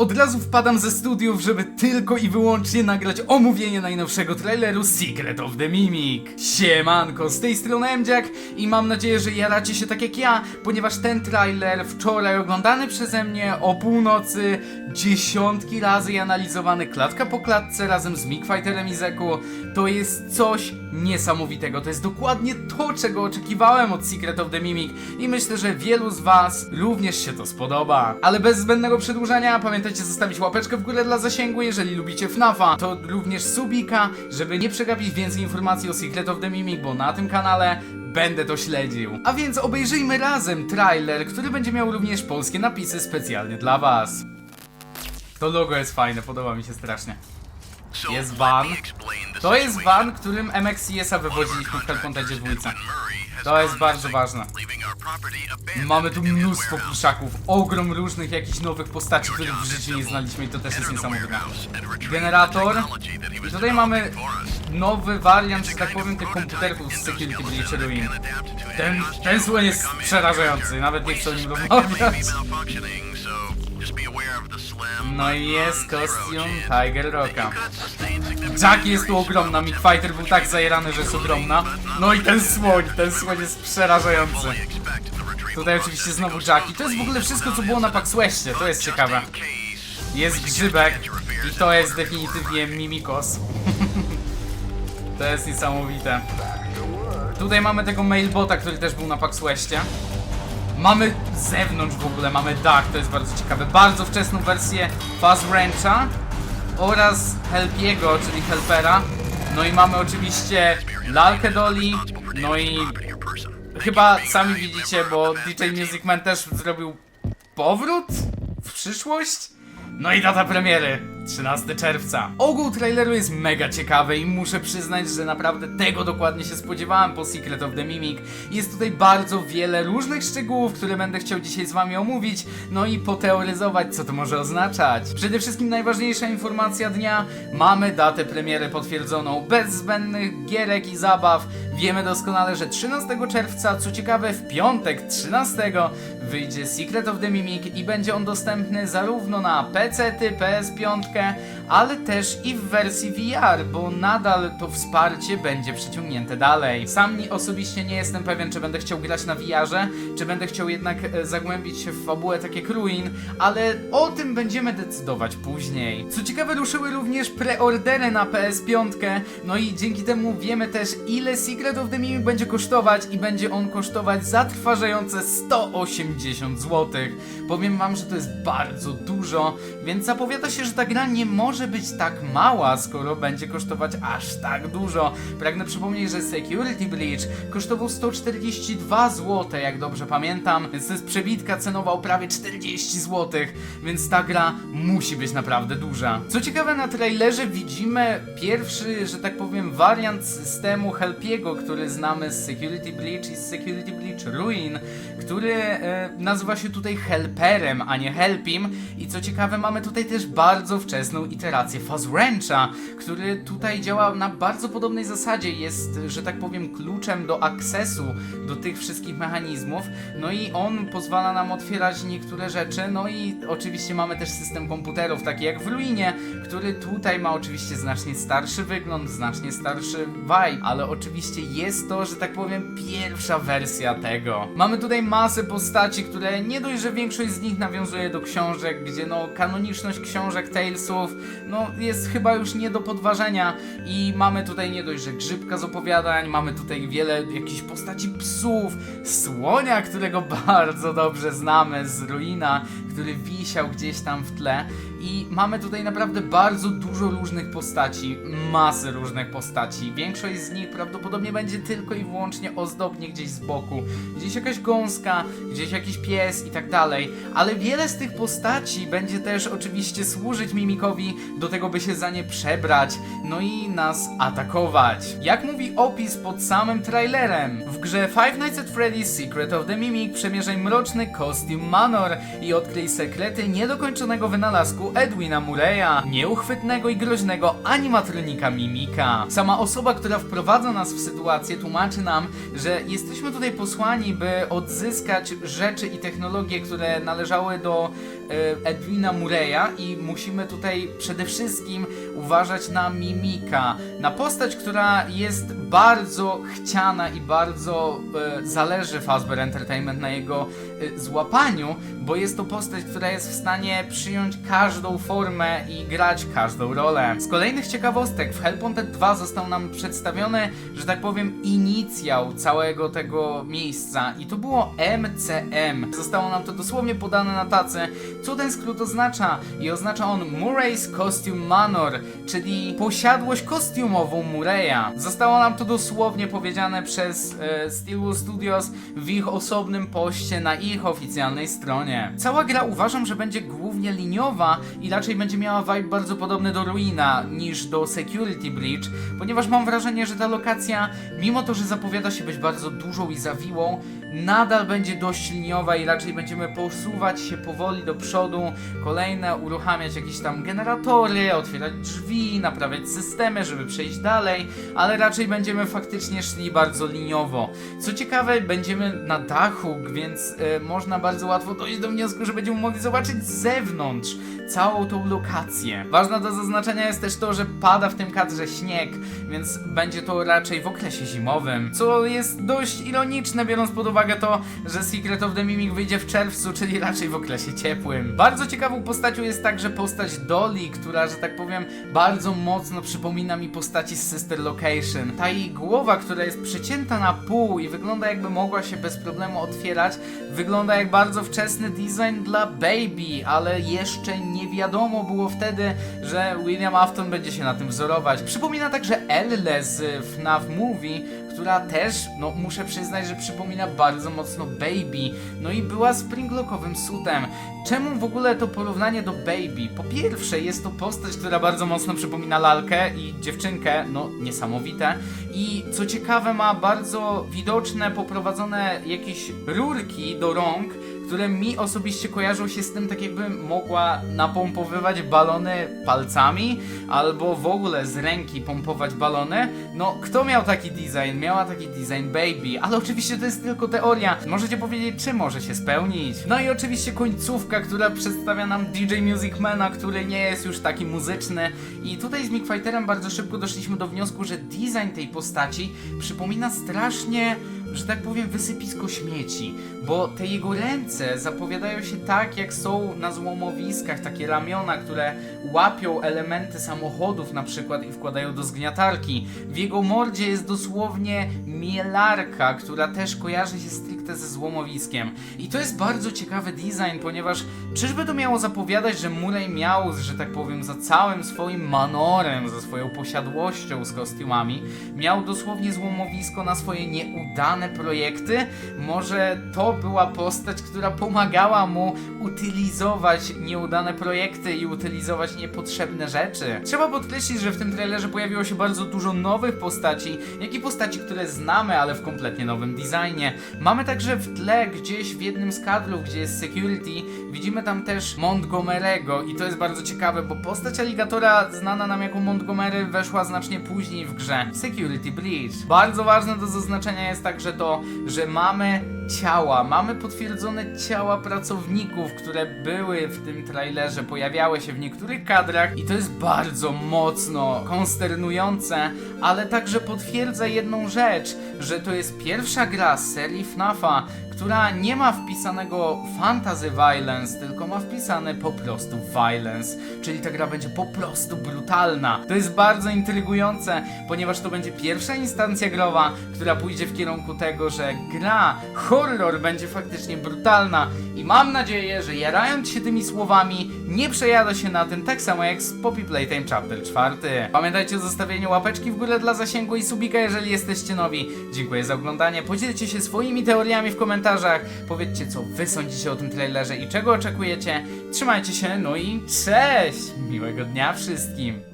Od razu wpadam ze studiów, żeby tylko i wyłącznie nagrać omówienie najnowszego traileru Secret of the Mimic. Siemanko, z tej strony Emdziak i mam nadzieję, że jaracie się tak jak ja, ponieważ ten trailer wczoraj oglądany przeze mnie o północy dziesiątki razy i analizowany klatka po klatce razem z Mickfighterem i Zeku, to jest coś niesamowitego. To jest dokładnie to, czego oczekiwałem od Secret of the Mimic i myślę, że wielu z was również się to spodoba. Ale bez zbędnego przedłużania pamiętajcie zostawić łapeczkę w górę dla zasięgu, jeżeli lubicie FNAFa, to również subika, żeby nie przegapić więcej informacji o Secret of the Mimic, bo na tym kanale będę to śledził. A więc obejrzyjmy razem trailer, który będzie miał również polskie napisy specjalnie dla was. To logo jest fajne, podoba mi się strasznie. Jest van. To jest van, którym MXCS-a wywoziliśmy w Hellcontentie dwójce. To jest bardzo ważne. Mamy tu mnóstwo piszaków, ogrom różnych jakichś nowych postaci, których w życiu nie znaliśmy i to też jest niesamowite. Generator. I tutaj mamy nowy wariant, że tak powiem, tych komputerków z Security Breach Ruin. Ten, ten słoń jest przerażający, nawet nie chcę o nim rozmawiać. No i jest kostium Tiger Rocka. Jackie jest tu ogromna, Mick Fighter był tak zajerany, że jest ogromna. No i ten słoń, ten słoń jest przerażający. Tutaj oczywiście znowu Jackie. To jest w ogóle wszystko, co było na Pax Westie, to jest ciekawe. Jest grzybek i to jest definitywnie Mimikos. to jest niesamowite. Tutaj mamy tego mailbota, który też był na Pax Westie. Mamy zewnątrz w ogóle, mamy dach, to jest bardzo ciekawe. Bardzo wczesną wersję Fuzz Rancha oraz Helpiego, czyli Helpera. No i mamy oczywiście Lalkę Dolly, no i chyba sami widzicie, bo DJ Music Man też zrobił powrót w przyszłość. No i data premiery 13 czerwca. Ogół traileru jest mega ciekawy i muszę przyznać, że naprawdę tego dokładnie się spodziewałem po Secret of the Mimic. Jest tutaj bardzo wiele różnych szczegółów, które będę chciał dzisiaj z wami omówić, no i poteoryzować, co to może oznaczać. Przede wszystkim najważniejsza informacja dnia, mamy datę premiery potwierdzoną, bez zbędnych gierek i zabaw. Wiemy doskonale, że 13 czerwca, co ciekawe w piątek 13 wyjdzie Secret of the Mimic i będzie on dostępny zarówno na PC, PS5, książkę ale też i w wersji VR, bo nadal to wsparcie będzie przeciągnięte dalej. Sam osobiście nie jestem pewien, czy będę chciał grać na VR-ze, czy będę chciał jednak e, zagłębić się w fabułę tak Ruin, ale o tym będziemy decydować później. Co ciekawe, ruszyły również preordery na PS5, no i dzięki temu wiemy też, ile Secret of the Mimic będzie kosztować i będzie on kosztować zatrważające 180 zł. Powiem wam, że to jest bardzo dużo, więc zapowiada się, że ta gra nie może być tak mała, skoro będzie kosztować aż tak dużo. Pragnę przypomnieć, że Security Breach kosztował 142 zł, jak dobrze pamiętam, jest przebitka cenowa o prawie 40 zł, więc ta gra musi być naprawdę duża. Co ciekawe, na trailerze widzimy pierwszy, że tak powiem, wariant systemu Helpiego, który znamy z Security Breach i z Security Breach Ruin, który e, nazywa się tutaj Helperem, a nie Helpim. I co ciekawe, mamy tutaj też bardzo wczesną iterację Fuzz Rancha, który tutaj działa na bardzo podobnej zasadzie. Jest, że tak powiem, kluczem do akcesu do tych wszystkich mechanizmów. No i on pozwala nam otwierać niektóre rzeczy. No i oczywiście mamy też system komputerów, taki jak w Ruinie, który tutaj ma oczywiście znacznie starszy wygląd, znacznie starszy vibe, ale oczywiście jest to, że tak powiem, pierwsza wersja tego. Mamy tutaj masę postaci, które nie dość, że większość z nich nawiązuje do książek, gdzie no kanoniczność książek Talesów no jest chyba już nie do podważenia i mamy tutaj nie dość, że grzybka z opowiadań, mamy tutaj wiele jakichś postaci psów, słonia, którego bardzo dobrze znamy z Ruina, który wisiał gdzieś tam w tle i mamy tutaj naprawdę bardzo dużo różnych postaci, masy różnych postaci. Większość z nich prawdopodobnie będzie tylko i wyłącznie ozdobnie gdzieś z boku. Gdzieś jakaś gąska, gdzieś jakiś pies i tak dalej. Ale wiele z tych postaci będzie też oczywiście służyć Mimikowi do tego, by się za nie przebrać, no i nas atakować. Jak mówi opis pod samym trailerem? W grze Five Nights at Freddy's Secret of the Mimic przemierzaj mroczny kostium Manor i odkryj sekrety niedokończonego wynalazku Edwina Murray'a, nieuchwytnego i groźnego animatronika Mimika. Sama osoba, która wprowadza nas w sytuację, tłumaczy nam, że jesteśmy tutaj posłani, by odzyskać rzeczy i technologie, które należały do e, Edwina Murray'a i musimy tutaj przede wszystkim uważać na Mimika, na postać, która jest bardzo chciana i bardzo e, zależy Fazbear Entertainment na jego e, złapaniu, bo jest to postać, która jest w stanie przyjąć każdą formę i grać każdą rolę. Z kolejnych ciekawostek w Hellpointed 2 został nam przedstawiony, że tak powiem, inicjał całego tego miejsca i to było MCM. Zostało nam to dosłownie podane na tacy, co ten skrót oznacza i oznacza on Murray's Costume Manor, czyli posiadłość kostiumową Murray'a. Zostało nam to dosłownie powiedziane przez e, Steelwood Studios w ich osobnym poście na ich oficjalnej stronie. Cała gra uważam, że będzie głównie liniowa i raczej będzie miała vibe bardzo podobny do Ruina niż do Security Breach, ponieważ mam wrażenie, że ta lokacja, mimo to, że zapowiada się być bardzo dużą i zawiłą, nadal będzie dość liniowa i raczej będziemy posuwać się powoli do przodu, kolejne uruchamiać jakieś tam generatory, otwierać drzwi, naprawiać systemy, żeby przejść dalej, ale raczej będziemy faktycznie szli bardzo liniowo. Co ciekawe, będziemy na dachu, więc e, można bardzo łatwo dojść do wniosku, że będziemy mogli zobaczyć z zewnątrz całą tą lokację. Ważne do zaznaczenia jest też to, że pada w tym kadrze śnieg, więc będzie to raczej w okresie zimowym, co jest dość ironiczne, biorąc pod uwagę to, że Secret of the Mimic wyjdzie w czerwcu, czyli raczej w okresie ciepłym. Bardzo ciekawą postacią jest także postać Dolly, która, że tak powiem, bardzo mocno przypomina mi postaci z Sister Location. Ta jej głowa, która jest przecięta na pół i wygląda jakby mogła się bez problemu otwierać, wygląda jak bardzo wczesny design dla Baby, ale jeszcze nie wiadomo było wtedy, że William Afton będzie się na tym wzorować. Przypomina także Elle z FNAF Movie, która też, no muszę przyznać, że przypomina bardzo mocno Baby. No i była springlockowym sutem. Czemu w ogóle to porównanie do Baby? Po pierwsze, jest to postać, która bardzo mocno przypomina lalkę i dziewczynkę, no niesamowite. I co ciekawe, ma bardzo widoczne, poprowadzone jakieś rurki do rąk, które mi osobiście kojarzą się z tym, tak jakby mogła napompowywać balony palcami, albo w ogóle z ręki pompować balony. No, kto miał taki design? Miała taki design Baby, ale oczywiście to jest tylko teoria. Możecie powiedzieć, czy może się spełnić. No i oczywiście końcówka, która przedstawia nam DJ Music Mana, który nie jest już taki muzyczny. I tutaj z Mick Fighterem bardzo szybko doszliśmy do wniosku, że design tej postaci przypomina strasznie że tak powiem, wysypisko śmieci, bo te jego ręce zapowiadają się tak, jak są na złomowiskach, takie ramiona, które łapią elementy samochodów na przykład i wkładają do zgniatarki. W jego mordzie jest dosłownie mielarka, która też kojarzy się stricte ze złomowiskiem. I to jest bardzo ciekawy design, ponieważ czyżby to miało zapowiadać, że Murray miał, że tak powiem, za całym swoim manorem, za swoją posiadłością z kostiumami, miał dosłownie złomowisko na swoje nieudane projekty? Może to była postać, która pomagała mu utylizować nieudane projekty i utylizować niepotrzebne rzeczy. Trzeba podkreślić, że w tym trailerze pojawiło się bardzo dużo nowych postaci, jak i postaci, które znamy, ale w kompletnie nowym designie. Mamy także w tle, gdzieś w jednym z kadrów, gdzie jest security, widzimy tam też Montgomery'ego i to jest bardzo ciekawe, bo postać Alligatora znana nam jako Montgomery weszła znacznie później w grze. Security Breach. Bardzo ważne do zaznaczenia jest także to, że mamy ciała, mamy potwierdzone ciała pracowników, które były w tym trailerze, pojawiały się w niektórych kadrach i to jest bardzo mocno konsternujące, ale także potwierdza jedną rzecz, że to jest pierwsza gra z serii FNAFa, która nie ma wpisanego fantasy violence, tylko ma wpisane po prostu violence, czyli ta gra będzie po prostu brutalna. To jest bardzo intrygujące, ponieważ to będzie pierwsza instancja growa, która pójdzie w kierunku tego, że gra horror będzie faktycznie brutalna i mam nadzieję, że jarając się tymi słowami, nie przejada się na tym tak samo jak z Poppy Playtime Chapter 4. Pamiętajcie o zostawieniu łapeczki w górę dla zasięgu i subika, jeżeli jesteście nowi. Dziękuję za oglądanie, podzielcie się swoimi teoriami w komentarzach, powiedzcie co wy sądzicie o tym trailerze i czego oczekujecie. Trzymajcie się, no i cześć! Miłego dnia wszystkim!